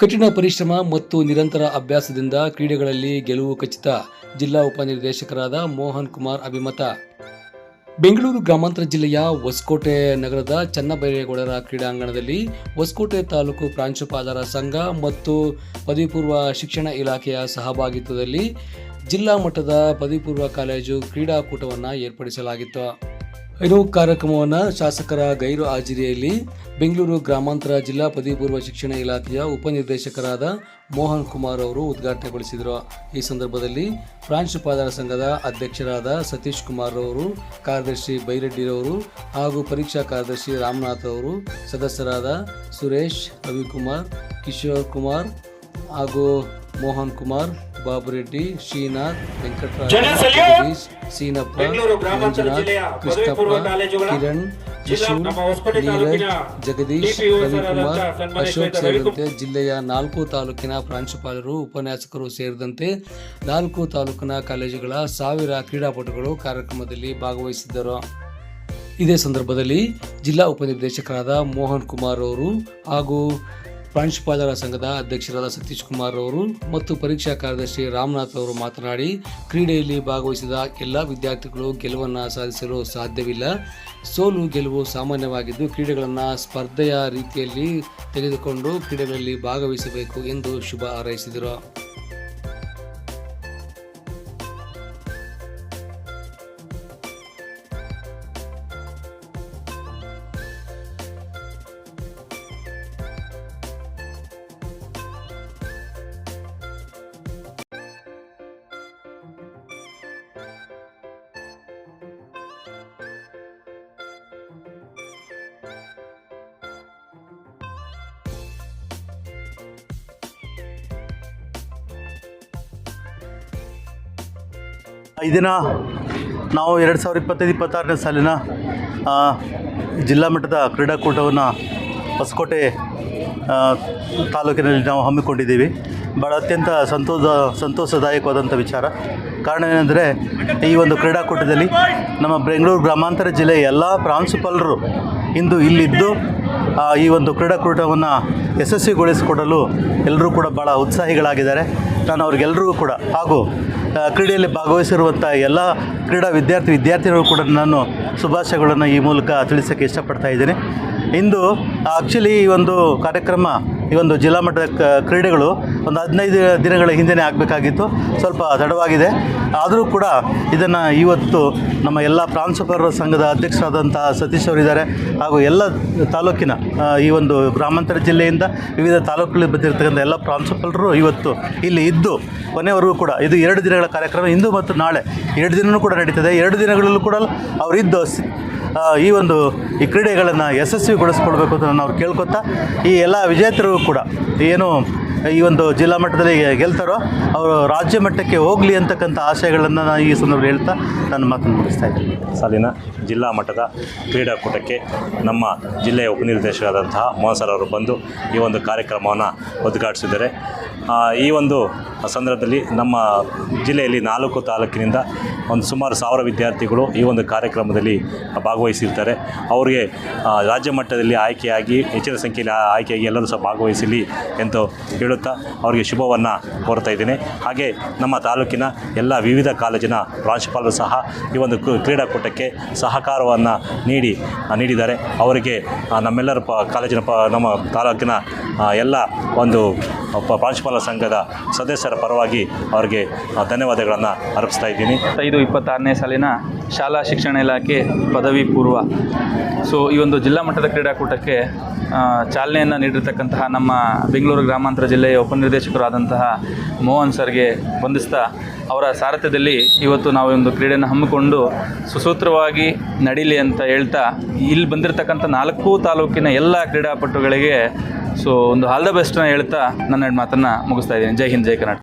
ಕಠಿಣ ಪರಿಶ್ರಮ ಮತ್ತು ನಿರಂತರ ಅಭ್ಯಾಸದಿಂದ ಕ್ರೀಡೆಗಳಲ್ಲಿ ಗೆಲುವು ಖಚಿತ. ಜಿಲ್ಲಾ ಉಪನಿರ್ದೇಶಕರಾದ ಮೋಹನ್ ಕುಮಾರ್ ಅಭಿಮತ. ಬೆಂಗಳೂರು ಗ್ರಾಮಾಂತರ ಜಿಲ್ಲೆಯ ಹೊಸಕೋಟೆ ನಗರದ ಚನ್ನಬೈರೇಗೌಡರ ಕ್ರೀಡಾಂಗಣದಲ್ಲಿ ಹೊಸಕೋಟೆ ತಾಲೂಕು ಪ್ರಾಂಶುಪಾಲರ ಸಂಘ ಮತ್ತು ಪದವಿ ಪೂರ್ವ ಶಿಕ್ಷಣ ಇಲಾಖೆಯ ಸಹಭಾಗಿತ್ವದಲ್ಲಿ ಜಿಲ್ಲಾ ಮಟ್ಟದ ಪದವಿ ಪೂರ್ವ ಕಾಲೇಜು ಕ್ರೀಡಾಕೂಟವನ್ನು ಏರ್ಪಡಿಸಲಾಗಿತ್ತು. ಇನ್ನು ಕಾರ್ಯಕ್ರಮವನ್ನು ಶಾಸಕರ ಗೈರು ಹಾಜರಿಯಲ್ಲಿ ಬೆಂಗಳೂರು ಗ್ರಾಮಾಂತರ ಜಿಲ್ಲಾ ಪದವಿ ಪೂರ್ವ ಶಿಕ್ಷಣ ಇಲಾಖೆಯ ಉಪನಿರ್ದೇಶಕರಾದ ಮೋಹನ್ ಕುಮಾರ್ ಅವರು ಉದ್ಘಾಟನೆಗೊಳಿಸಿದರು. ಈ ಸಂದರ್ಭದಲ್ಲಿ ಪ್ರಾಂಶುಪಾಲರ ಸಂಘದ ಅಧ್ಯಕ್ಷರಾದ ಸತೀಶ್ ಕುಮಾರ್ ಅವರು, ಕಾರ್ಯದರ್ಶಿ ಬೈರೆಡ್ಡಿರವರು ಹಾಗೂ ಪರೀಕ್ಷಾ ಕಾರ್ಯದರ್ಶಿ ರಾಮನಾಥ್ ಅವರು ಸದಸ್ಯರಾದ ಸುರೇಶ್, ರವಿಕುಮಾರ್, ಕಿಶೋರ್ ಕುಮಾರ್ ಹಾಗೂ ಮೋಹನ್ ಕುಮಾರ್ ಬಾಬುರೆಡ್ಡಿ ಶ್ರೀನಾಥ್ ವೆಂಕಟರಾಜ್ ಸೀನಪ್ಪ ಮಂಜುನಾಥ್ ಕೃಷ್ಣಪ್ಪ ಕಿರಣ್ ಯಶು ನೀರಜ್ ಜಗದೀಶ್ ರವಿಕುಮಾರ್ ಅಶೋಕ್ ಸೇರಿದಂತೆ ಜಿಲ್ಲೆಯ ನಾಲ್ಕು ತಾಲೂಕಿನ ಪ್ರಾಂಶುಪಾಲರು ಉಪನ್ಯಾಸಕರು ಸೇರಿದಂತೆ ನಾಲ್ಕು ತಾಲೂಕಿನ ಕಾಲೇಜುಗಳ ಸಾವಿರ ಕ್ರೀಡಾಪಟುಗಳು ಕಾರ್ಯಕ್ರಮದಲ್ಲಿ ಭಾಗವಹಿಸಿದ್ದರು. ಇದೇ ಸಂದರ್ಭದಲ್ಲಿ ಜಿಲ್ಲಾ ಉಪನಿರ್ದೇಶಕರಾದ ಮೋಹನ್ ಕುಮಾರ್ ಅವರು ಹಾಗೂ ಪ್ರಾಂಶುಪಾಲರ ಸಂಘದ ಅಧ್ಯಕ್ಷರಾದ ಸತೀಶ್ ಕುಮಾರ್ ಅವರು ಮತ್ತು ಪರೀಕ್ಷಾ ಕಾರ್ಯದರ್ಶಿ ರಾಮನಾಥ್ ಅವರು ಮಾತನಾಡಿ, ಕ್ರೀಡೆಯಲ್ಲಿ ಭಾಗವಹಿಸಿದ ಎಲ್ಲ ವಿದ್ಯಾರ್ಥಿಗಳು ಗೆಲುವನ್ನು ಸಾಧಿಸಲು ಸಾಧ್ಯವಿಲ್ಲ. ಸೋಲು ಗೆಲುವು ಸಾಮಾನ್ಯವಾಗಿದ್ದು, ಕ್ರೀಡೆಗಳನ್ನು ಸ್ಪರ್ಧೆಯ ರೀತಿಯಲ್ಲಿ ತೆಗೆದುಕೊಂಡು ಕ್ರೀಡೆಗಳಲ್ಲಿ ಭಾಗವಹಿಸಬೇಕು ಎಂದು ಶುಭ ಹಾರೈಸಿದರು. ಈ ದಿನ ನಾವು ಎರಡು ಸಾವಿರದ ಇಪ್ಪತ್ತೈದು, ಇಪ್ಪತ್ತಾರನೇ ಸಾಲಿನ ಜಿಲ್ಲಾ ಮಟ್ಟದ ಕ್ರೀಡಾಕೂಟವನ್ನು ಹೊಸಕೋಟೆ ತಾಲೂಕಿನಲ್ಲಿ ನಾವು ಹಮ್ಮಿಕೊಂಡಿದ್ದೀವಿ. ಭಾಳ ಅತ್ಯಂತ ಸಂತೋಷ, ಸಂತೋಷದಾಯಕವಾದಂಥ ವಿಚಾರ. ಕಾರಣ ಏನೆಂದರೆ, ಈ ಒಂದು ಕ್ರೀಡಾಕೂಟದಲ್ಲಿ ನಮ್ಮ ಬೆಂಗಳೂರು ಗ್ರಾಮಾಂತರ ಜಿಲ್ಲೆಯ ಎಲ್ಲ ಪ್ರಾಂಶುಪಾಲರು ಇಂದು ಇಲ್ಲಿದ್ದು ಈ ಒಂದು ಕ್ರೀಡಾಕೂಟವನ್ನು ಯಶಸ್ವಿಗೊಳಿಸಿಕೊಡಲು ಎಲ್ಲರೂ ಕೂಡ ಭಾಳ ಉತ್ಸಾಹಿಗಳಾಗಿದ್ದಾರೆ. ನಾನು ಅವ್ರಿಗೆಲ್ಲರಿಗೂ ಕೂಡ ಹಾಗೂ ಕ್ರೀಡೆಯಲ್ಲಿ ಭಾಗವಹಿಸಿರುವಂಥ ಎಲ್ಲ ಕ್ರೀಡಾ ವಿದ್ಯಾರ್ಥಿ ವಿದ್ಯಾರ್ಥಿಗಳು ಕೂಡ ನಾನು ಶುಭಾಶಯಗಳನ್ನು ಈ ಮೂಲಕ ತಿಳಿಸೋಕ್ಕೆ ಇಷ್ಟಪಡ್ತಾ ಇದ್ದೀನಿ. ಇಂದು ಆ್ಯಕ್ಚುಲಿ ಈ ಒಂದು ಕಾರ್ಯಕ್ರಮ ಈ ಒಂದು ಜಿಲ್ಲಾ ಮಟ್ಟದ ಕ್ರೀಡೆಗಳು ಒಂದು ಹದಿನೈದು ದಿನಗಳ ಹಿಂದೆನೇ ಆಗಬೇಕಾಗಿತ್ತು. ಸ್ವಲ್ಪ ತಡವಾಗಿದೆ ಆದರೂ ಕೂಡ ಇದನ್ನು ಇವತ್ತು ನಮ್ಮ ಎಲ್ಲ ಪ್ರಾಂಶುಪಾಲರ ಸಂಘದ ಅಧ್ಯಕ್ಷರಾದಂತಹ ಸತೀಶ್ ಅವರಿದ್ದಾರೆ ಹಾಗೂ ಎಲ್ಲ ತಾಲೂಕಿನ ಈ ಒಂದು ಗ್ರಾಮಾಂತರ ಜಿಲ್ಲೆಯಿಂದ ವಿವಿಧ ತಾಲೂಕುಗಳಲ್ಲಿ ಬಂದಿರತಕ್ಕಂಥ ಎಲ್ಲ ಪ್ರಾಂಶುಪಾಲರು ಇವತ್ತು ಇಲ್ಲಿ ಇದ್ದು, ಕೊನೆವರೆಗೂ ಕೂಡ ಇದು ಎರಡು ದಿನಗಳ ಕಾರ್ಯಕ್ರಮ. ಇಂದು ಮತ್ತು ನಾಳೆ ಎರಡು ದಿನವೂ ಕೂಡ ನಡೀತದೆ. ಎರಡು ದಿನಗಳಲ್ಲೂ ಕೂಡ ಅವರಿದ್ದು ಈ ಒಂದು ಈ ಕ್ರೀಡೆಗಳನ್ನು ಯಶಸ್ವಿಗೊಳಿಸ್ಕೊಳ್ಬೇಕು ಅಂತ ನಾವು ಕೇಳ್ಕೊತಾ, ಈ ಎಲ್ಲ ವಿಜೇತರು ಕೂಡ ಏನು, ಈ ಒಂದು ಜಿಲ್ಲಾ ಮಟ್ಟದಲ್ಲಿ ಗೆಲ್ತಾರೋ, ಅವರು ರಾಜ್ಯ ಮಟ್ಟಕ್ಕೆ ಹೋಗಲಿ ಅಂತಕ್ಕಂಥ ಆಶಯಗಳನ್ನು ನಾನು ಈ ಸಂದರ್ಭದಲ್ಲಿ ಹೇಳ್ತಾ, ನನ್ನ ಮಾತನ್ನು ಮುಗಿಸ್ತಾ ಇದ್ದೀನಿ. ಸಾಲಿನ ಜಿಲ್ಲಾ ಮಟ್ಟದ ಕ್ರೀಡಾಕೂಟಕ್ಕೆ ನಮ್ಮ ಜಿಲ್ಲೆಯ ಉಪನಿರ್ದೇಶಕರಾದಂತಹ ಮೋಹನ್ ಸರ್ ಅವರು ಬಂದು ಈ ಒಂದು ಕಾರ್ಯಕ್ರಮವನ್ನು ಉದ್ಘಾಟಿಸಿದ್ದಾರೆ. ಈ ಒಂದು ಸಂದರ್ಭದಲ್ಲಿ ನಮ್ಮ ಜಿಲ್ಲೆಯಲ್ಲಿ ನಾಲ್ಕು ತಾಲೂಕಿನಿಂದ ಒಂದು ಸುಮಾರು ಸಾವಿರ ವಿದ್ಯಾರ್ಥಿಗಳು ಈ ಒಂದು ಕಾರ್ಯಕ್ರಮದಲ್ಲಿ ಭಾಗವಹಿಸಿರ್ತಾರೆ. ಅವರಿಗೆ ರಾಜ್ಯ ಮಟ್ಟದಲ್ಲಿ ಆಯ್ಕೆಯಾಗಿ, ಹೆಚ್ಚಿನ ಸಂಖ್ಯೆಯಲ್ಲಿ ಆಯ್ಕೆಯಾಗಿ ಎಲ್ಲರೂ ಸಹ ಭಾಗವಹಿಸಲಿ ಎಂದು ಹೇಳುತ್ತಾ ಅವರಿಗೆ ಶುಭವನ್ನು ಕೋರ್ತಾ ಇದ್ದೇನೆ. ಹಾಗೆ ನಮ್ಮ ತಾಲೂಕಿನ ಎಲ್ಲ ವಿವಿಧ ಕಾಲೇಜಿನ ಪ್ರಾಂಶುಪಾಲರು ಸಹ ಈ ಒಂದು ಕ್ರೀ- ಕ್ರೀಡಾಕೂಟಕ್ಕೆ ಸಹಕಾರವನ್ನು ನೀಡಿ ನೀಡಿದ್ದಾರೆ. ಅವರಿಗೆ ನಮ್ಮೆಲ್ಲರ ಪ, ಕಾಲೇಜಿನ ಪ, ನಮ್ಮ ತಾಲೂಕಿನ ಎಲ್ಲ ಒಂದು ಪ್ರಾಂಶುಪಾಲ ಸಂಘದ ಸದಸ್ಯರ ಪರವಾಗಿ ಅವರಿಗೆ ಧನ್ಯವಾದಗಳನ್ನು ಅರ್ಪಿಸ್ತಾ ಇದ್ದೀನಿ. ಐದು ಇಪ್ಪತ್ತಾರನೇ ಸಾಲಿನ ಶಾಲಾ ಶಿಕ್ಷಣ ಇಲಾಖೆ ಪದವಿ ಪೂರ್ವ. ಸೊ ಈ ಒಂದು ಜಿಲ್ಲಾ ಮಟ್ಟದ ಕ್ರೀಡಾಕೂಟಕ್ಕೆ ಚಾಲನೆಯನ್ನು ನೀಡಿರ್ತಕ್ಕಂತಹ ನಮ್ಮ ಬೆಂಗಳೂರು ಗ್ರಾಮಾಂತರ ಜಿಲ್ಲೆಯ ಉಪನಿರ್ದೇಶಕರಾದಂತಹ ಮೋಹನ್ ಸರ್ಗೆ ವಂದಿಸ್ತಾ ಅವರ ಸಾರಥ್ಯದಲ್ಲಿ ಇವತ್ತು ನಾವು ಒಂದು ಕ್ರೀಡೆಯನ್ನು ಹಮ್ಮಿಕೊಂಡು ಸುಸೂತ್ರವಾಗಿ ನಡೀಲಿ ಅಂತ ಹೇಳ್ತಾ ಇಲ್ಲಿ ಬಂದಿರತಕ್ಕಂಥ ನಾಲ್ಕು ತಾಲೂಕಿನ ಎಲ್ಲ ಕ್ರೀಡಾಪಟುಗಳಿಗೆ ಸೊ ಒಂದು ಆಲ್ ದ ಬೆಸ್ಟ್ನ ಹೇಳ್ತಾ ನನ್ನ ಮಾತನ್ನು ಮುಗಿಸ್ತಾ ಇದ್ದೀನಿ. ಜೈ ಹಿಂದ್, ಜೈ ಕರ್ನಾಟಕ.